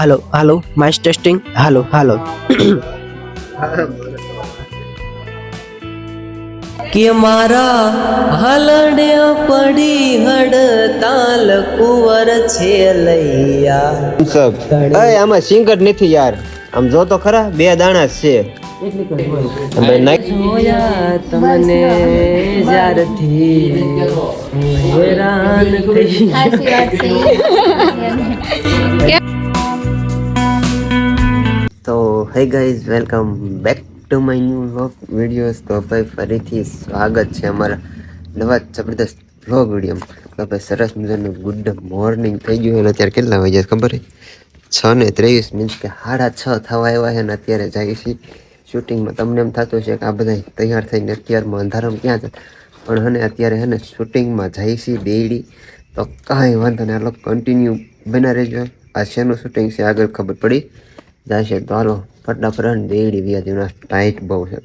હાલો હાલો mice testing હાલો હાલો. કે મારા હલડ્યા પડી હડતાલ કુંવર છે લૈયા. અય આમાં સિંગટ નથી યાર. આમ જો તો ખરા બે દાણા છે. તમને જ્યારથી હેરાન થઈ hey guys welcome back to my new vlog videos તો ભાઈ, ફરીથી સ્વાગત છે અમારા નવા જબરદસ્ત વ્લોગ વિડીયોમાં તો ભાઈ, સરસ મજાનું ગુડ મોર્નિંગ થઈ ગયું અને અત્યારે કેટલા વાગ્યા ખબર છે? ને ત્રેવીસ મીન્સ કે સાડા છ થવા આવ્યા છે ને અત્યારે જાય છે. શૂટિંગમાં તમને એમ થતું છે કે આ બધા તૈયાર થઈને અત્યારમાં અંધારામાં ક્યાં છે પણ હને અત્યારે હે ને શૂટિંગમાં જાય છે દેડી તો કાંઈ વાંધો નહીં, આ લોકો કન્ટિન્યુ બના રહેજો. આ શેનું શૂટિંગ છે આગળ ખબર પડી? જશે તો હાલો ફટાફટ દેડી વ્યાજના ટાઈટ બહુ છે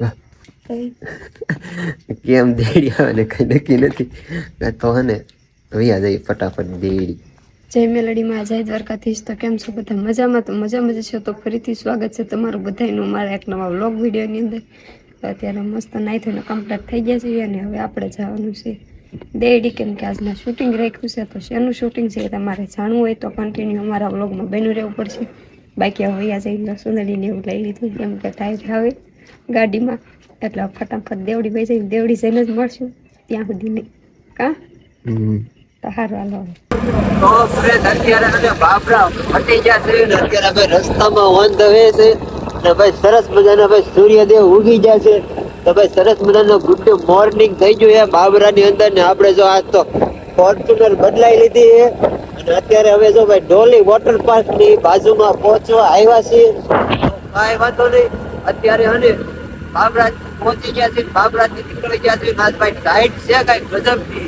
કેમ દેડી આવે ને કઈ નક્કી નથી? તો હને વ્યા જઈ ફટાફટ દેડી. જય મેલડીમાં જય દ્વારકાધીશ. તો કેમ છો બધા? મજામાં? તો મજામાં જ છો? તો ફરીથી સ્વાગત છે તમારું બધાનું મારા એક નવા વ્લોગ વિડીયોની અંદર. અત્યારે મસ્ત નાઈ થઈને કમ્પ્લીટ થઈ ગયા છે અને હવે આપણે જવાનું છે દેડી. કેમ કે આજના શૂટિંગ રાખ્યું છે તો શેનું શૂટિંગ છે તમારે જાણવું હોય તો કન્ટિન્યુ અમારા વ્લોગમાં બન્યું રહેવું પડશે. બાકી હવે અહીંયા જઈને સુંદરીને એવું લઈ લીધું કેમ કે ટાઈટ આવે ગાડીમાં. એટલે ફટાફટ દેવડી ભાઈ જઈને દેવડી જઈને જ મળશું. ત્યાં સુધી નહીં. કા? તો સારું હાલો તો ફ્રેન્ડ અત્યારે અમે બાબરા ફટી ગયા છે અત્યારે અમે રસ્તામાં ઓન ધ વે છે. ને ભાઈ સરસ મજાના ભાઈ સૂર્યદેવ ઉગી ગયા છે. તો ભાઈ સરસ મજાનો ગુડ મોર્નિંગ થઈ ગયું છે બાબરાની અંદર ને આપણે જો આજ તો ફોર્ચ્યુનર બદલાઈ લીધી છે. અત્યારે હવે જો ભાઈ ડોલી વોટર પાર્કની બાજુમાં પહોંચવા આવ્યા છીએ. કાંઈ વાંધો નહીં. અત્યારે હને બાબરા પહોંચી ગયા છે. બાબરા થી નીકળી ગયા છે. આજ ભાઈ ટાઈટ છે કાંઈ ગજબની.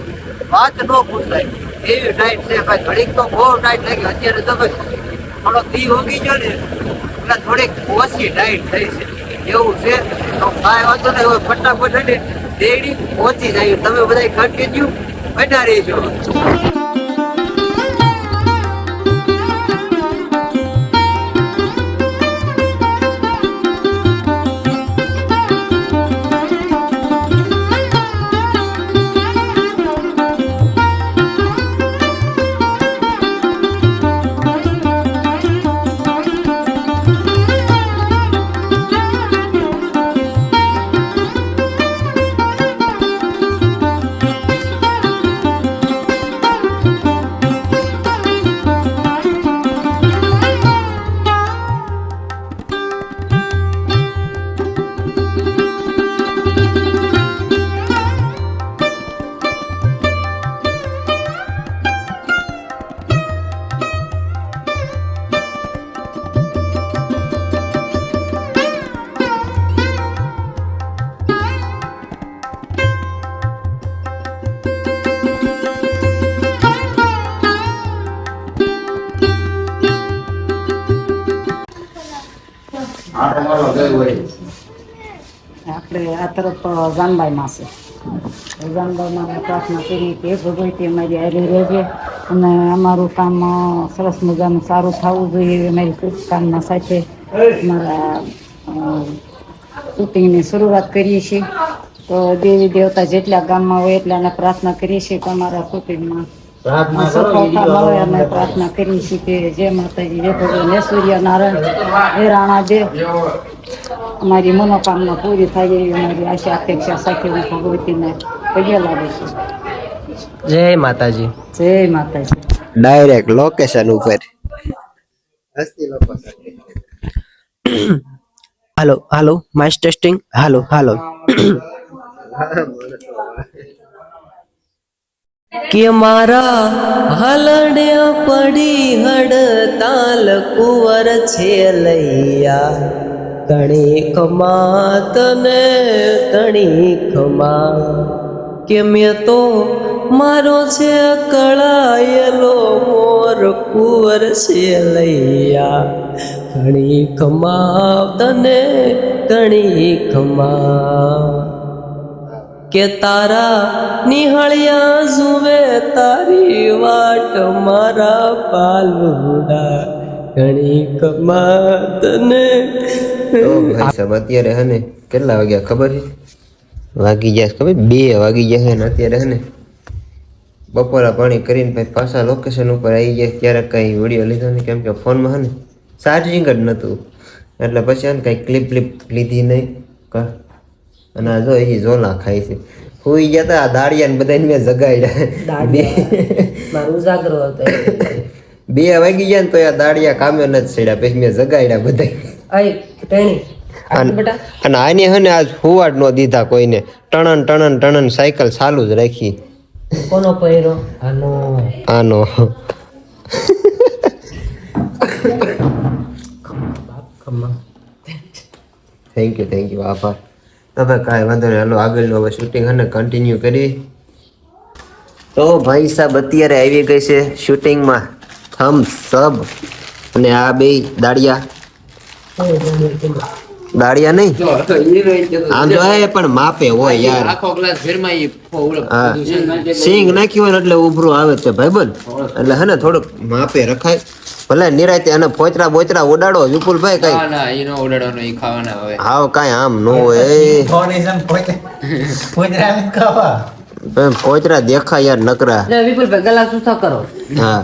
વાત ન પૂછાય. એવી ટાઈટ છે ભાઈ. ઘડીક તો બહુ ટાઈટ લાગી. અત્યારે તો ભાઈ થોડો દી હોગી ગયો ને, એટલે થોડીક ઓછી ટાઈટ થઈ છે. એવું છે. તો કાંઈ વાંધો નહીં. હવે ફટાફટ ને દેડી પહોંચી જાય તમે બધા કન્ટિન્યુ બના રહેજો. આપણે આ તરફ જાનબાઈમાં છે. જાનબાઈમાં પ્રાર્થના કરી કે ભગવતી મારી આરે રહેજે અને અમારું કામ સરસ મજાનું સારું થવું જોઈએ એવી અમારી શુભકામના સાથે. મારા શૂટિંગની શરૂઆત કરીએ છીએ. તો દેવી દેવતા જેટલા ગામમાં હોય એટલાને પ્રાર્થના કરીએ છીએ કે અમારા અને પ્રાર્થના કરીએ છીએ કે જય માતાજી જય ભગવાન સૂર્ય સૂર્યનારાયણ હે રાણાદેવ. અમારી મનોકામના પૂરી થાય એવી અમારી આશા અપેક્ષા સાથે હું ભગવતીને પગે લાગે છું. જય માતાજી. જય માતાજી. ડાયરેક્ટ લોકેશન ઉપર. હાલો હાલો માઇસ ટેસ્ટિંગ હાલો હાલો કે મારા હલડ્યા પડી હડતાલ કુંવર છે લૈયા. ઘણી ખમા, તને ઘણી ખમા. કે મેં તો મારો છે કળાયેલો મોર કુંવર છે લૈયા. ઘણી ખમા, તને ઘણી ખમા. કે તારા નિહળ્યા જુવે તારી વાટ મારા પાલુડા ઘણી કમાત ને ભાઈ અત્યારે હે ને કેટલા વાગ્યા ખબર છે? વાગી ગયા ખબર? બે વાગી ગયા છે ને અત્યારે હે ને. બપોરા પાણી કરીને પછી પાછા લોકેશન ઉપર આવી ગયા ત્યારે કંઈ વીડિયો લીધો નહીં કેમ કે ફોનમાં હે ને ચાર્જિંગ જ નહોતું એટલે પછી આને કંઈ ક્લિપ ક્લિપ લીધી નહીં. કા? અને આ જો એ ઝોલા ખાય છે. સુઈ ગયા તા આ દાળિયા ને બધાને મેં જગાડ્યા. મારું ઉજાગરો હતો. બે વાગી ગયા ને તો આ દાડિયા કામે નથી છેડ્યા પછી મેં જગાડ્યા બધા અને અને આને હે ને આજ હુવાડ નો દીધા કોઈને. ટણન ટણન ટણન સાયકલ ચાલુ જ રાખી. કોનો પહેરો આનો. આનો. થેન્ક યુ થેન્ક યુ આભાર તમે કાંઈ વાંધો નહીં. હાલો આગળનું હવે શૂટિંગ અને કન્ટિન્યુ કરી તો ભાઈ સાહેબ અત્યારે આવી ગઈ છે શૂટિંગમાં થમ સબ. અને આ બે દાડિયા દાડિયા નહીં? આમ તો હે પણ માપે હોય યાર. આખો ગ્લાસ ફેરમાં હા. સિંગ નાખ્યું હોય ને એટલે ઉભરું આવે છે ભાઈબંધ એટલે હે ને થોડુંક માપે રખાય. ભલે નિરાયતે અને પોચરા બોચરા ઉડાડો વિપુલભાઈ કઈ. ના ના ઉડાડવાનો ઈ ખાવાના હવે. હાવ કાંઈ આમ ન હોય એ. પોચરા દેખા યાર નકરા. લે વિપુલભાઈ ગલા સુથા કરો. હા.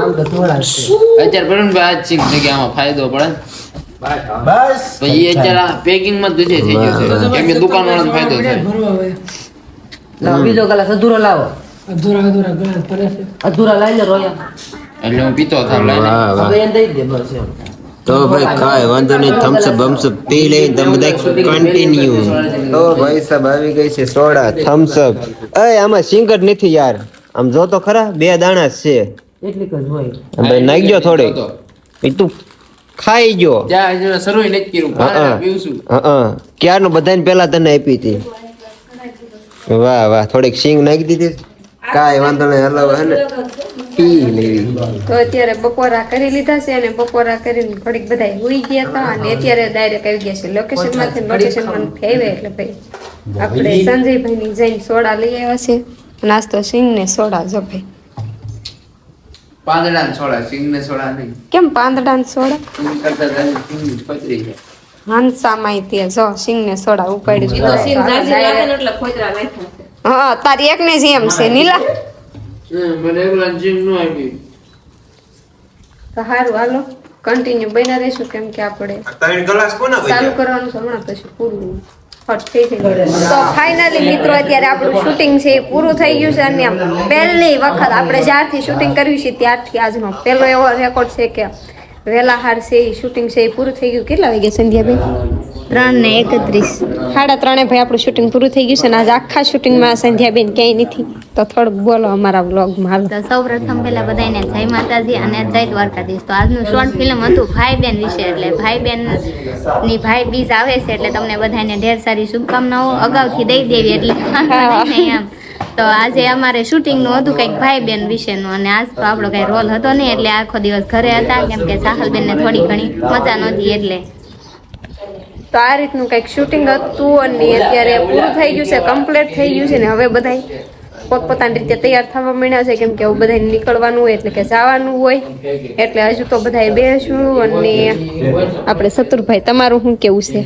આમ તો થોડા છે. અત્યારે પડે ને આ ચીક જગ્યામાં ફાયદો પડે બસ. તો ઈ અત્યારે પેકિંગમાં દૂધે થઈ ગયું છે. કેમ કે દુકાન વાળાને ફાયદો થાય. લાવ બીજો ગલાસ અધૂરો લાવો. અધૂરા લાઈને રોયા. એટલે હું પીતો થાવ લઈને હવે એને દઈ દે બસ એમ. તો ભાઈ કાંઈ વાંધો નહીં થમ્સઅપ બમ્સઅપ પી લઈ તમે બધા કન્ટિન્યુ તો ભાઈ સાહેબ આવી ગઈ છે સોડા. થમ્સ અપ એ આમાં સિંગ જ નથી યાર. આમ જો તો ખરા બે દાણા છે. એટલીક જ હોય. ભાઈ નાખી ગયો થોડે એ તું ખાઈ ગયો ત્યાં શરૂ નથી કર્યું. પીવશું. હા ક્યારનું બધાને પહેલા તને આપી હતી? વાહ વાહ થોડીક સિંગ નાખી દીધી. કાંઈ વાંધો નહીં હલો હે ને? પી લેવી. તો અત્યારે બપોરા કરી લીધા છે અને બપોરા કરીને ઘડીક બધા હોઈ ગયા હતા અને અત્યારે ડાયરેક્ટ આવી ગયા છે. લોકેશનમાંથી લોકેશનમાંથી ફેવે એટલે ભાઈ આપણે સંજયભાઈ ની જઈને સોડા લઈ આવ્યા છે. નાસ્તો સિંગ ને સોડા જો ભાઈ. પાંદડા ને સોડા સિંગ ને સોડા? નહીં કેમ પાંદડા ને સોડા હાંસા માહિતી જ સિંગ ને સોડા ઉપાડી હા તારી એક ને જ એમ છે નીલા. મને આવી તો સારું હાલો. કન્ટિન્યુ બન્યા રહીશું કેમ કે આપણે ત્રણ ગ્લાસ કોના ચાલુ કરવાનું છે હમણાં પછી પૂરું તો ફાઇનલી મિત્રો અત્યારે આપણું શૂટિંગ છે એ પૂરું થઈ ગયું છે અને આમ પહેલી વખત આપણે જ્યારથી શૂટિંગ કર્યું છે ત્યારથી આજનો પહેલો એવો રેકોર્ડ છે કે વહેલા હાર છે એ શૂટિંગ છે એ પૂરું થઈ ગયું. કેટલા વાગે સંધ્યાબેન? ત્રણ ને એકત્રીસ. સાડા ત્રણે ભાઈ આપણું શૂટિંગ પૂરું થઈ ગયું છે અને આજે આખા શૂટિંગમાં સંધ્યાબેન ક્યાંય નથી. તો થોડુંક બોલો અમારા વ્લોગમાં હાલો. તો સૌ પ્રથમ પહેલાં બધાને જય માતાજી અને જય દ્વારકાધીશ. તો આજનું શોર્ટ ફિલ્મ હતું ભાઈ બેન વિશે એટલે ભાઈ બેનની ભાઈ બીજ આવે છે એટલે તમને બધાને ઢેર સારી શુભકામનાઓ અગાઉથી દઈ દેવી એટલે એમ. તો આજે અમારે શૂટિંગનું હતું કંઈક ભાઈ બેન વિશેનું અને આજ તો આપણો કંઈ રોલ હતો નહીં એટલે આખો દિવસ ઘરે હતા, કેમ કે સાહલબેનને થોડી ઘણી મજા નહોતી એટલે. તો આ રીતનું કંઈક શૂટિંગ હતું અને અત્યારે પૂરું થઈ ગયું છે, કમ્પ્લીટ થઈ ગયું છે ને હવે બધા પોતપોતાની રીતે તૈયાર થવા માંડ્યા છે કેમ કે હવે બધાને નીકળવાનું હોય એટલે કે જવાનું હોય. એટલે હજુ તો બધા બેસું અને આપણે શત્રુભાઈ તમારું શું કેવું છે?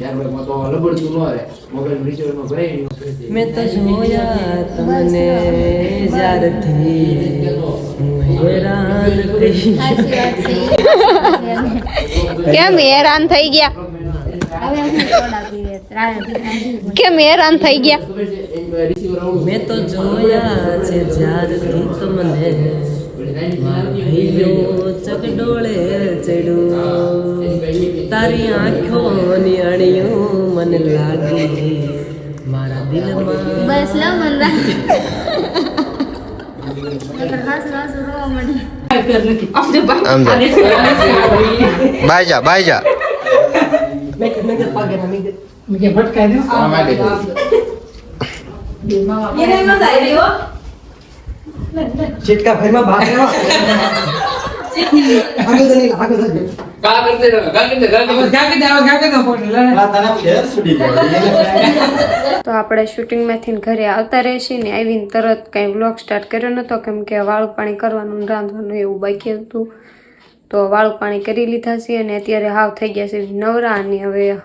મેં તો જોયા તમને જ્યારથી હેરાન થઈ કેમ હેરાન થઈ ગયા? કેમ હેરાન થઈ ગયા? મેં તો જોયા છે જ્યારથી તમને. ચકડોળે ચડ્યું. તારી આંખોની અણીઓ મને લાગી. મારા દિલમાં બસ લો મન આમ જા. બાય જા બાય જા કા કરતે રહો, કા કરતે કા કરતે તો આપણે શૂટિંગમાંથી ઘરે આવતા રહેશે ને આવીને તરત કંઈ વ્લોગ સ્ટાર્ટ કર્યો નહોતો કેમ કે વાળું પાણી કરવાનું રાંધવાનું એવું બાકી હતું. તો વાળું પાણી કરી લીધા છે અને અત્યારે હાવ થઈ ગયા છે નવરા અને હવે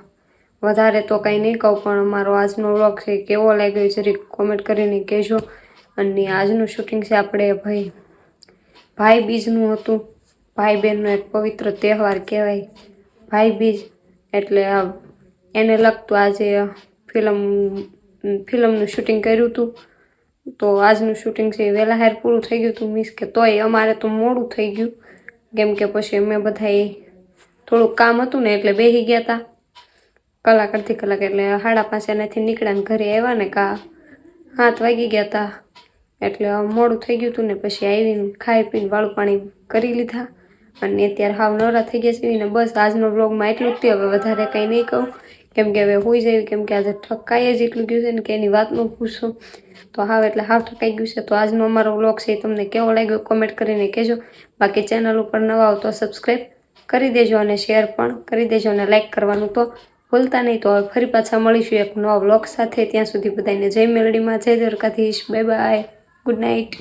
વધારે તો કંઈ નહીં કહું, પણ મારો આજનો વ્લોગ છે કેવો લાગ્યો છે કોમેન્ટ કરીને કહેજો. અને આજનું શૂટિંગ છે આપણે ભાઈ ભાઈ બીજનું હતું. ભાઈ બહેનનો એક પવિત્ર તહેવાર કહેવાય. ભાઈ બીજ એટલે એને લગતું આજે ફિલ્મ ફિલ્મનું શૂટિંગ કર્યું હતું. તો આજનું શૂટિંગ છે એ વહેલા હેર પૂરું થઈ ગયું હતું, મીન્સ કે તોય અમારે તો મોડું થઈ ગયું. કેમ કે પછી અમે બધાએ થોડુંક કામ હતું ને એટલે બેસી ગયા હતા કલાક અડધી કલાક એટલે સાડા પાંચ એનાથી નીકળ્યા ઘરે આવ્યા ને કા હાથ વાગી ગયા હતા એટલે મોડું થઈ ગયું હતું ને પછી આવીને ખાઈ પીને વાળું પાણી કરી લીધા. અને અત્યારે હાવ નવરા થઈ ગયા છે ને બસ આજનો વ્લોગમાં એટલું જ થયું. હવે વધારે કંઈ નહીં કહું. કેમ કે હવે હોઈ જાય, કેમ કે આજે ઠકાઈ જ એટલું ગયું છે ને કે એની વાત ન પૂછો. તો હાવ એટલે હાવ ઠકાઈ ગયું છે. તો આજનો અમારો વ્લોગ છે એ તમને કેવો લાગ્યો કોમેન્ટ કરીને કહેજો. બાકી ચેનલ ઉપર નવા આવો તો સબસ્ક્રાઈબ કરી દેજો અને શેર પણ કરી દેજો અને લાઇક કરવાનું તો ભૂલતા નહીં તો હવે ફરી પાછા મળીશું એક નવા વ્લોગ સાથે. ત્યાં સુધી બધાને જય મેલડીમાં, જય Dwarkadhish, bye bye, good night.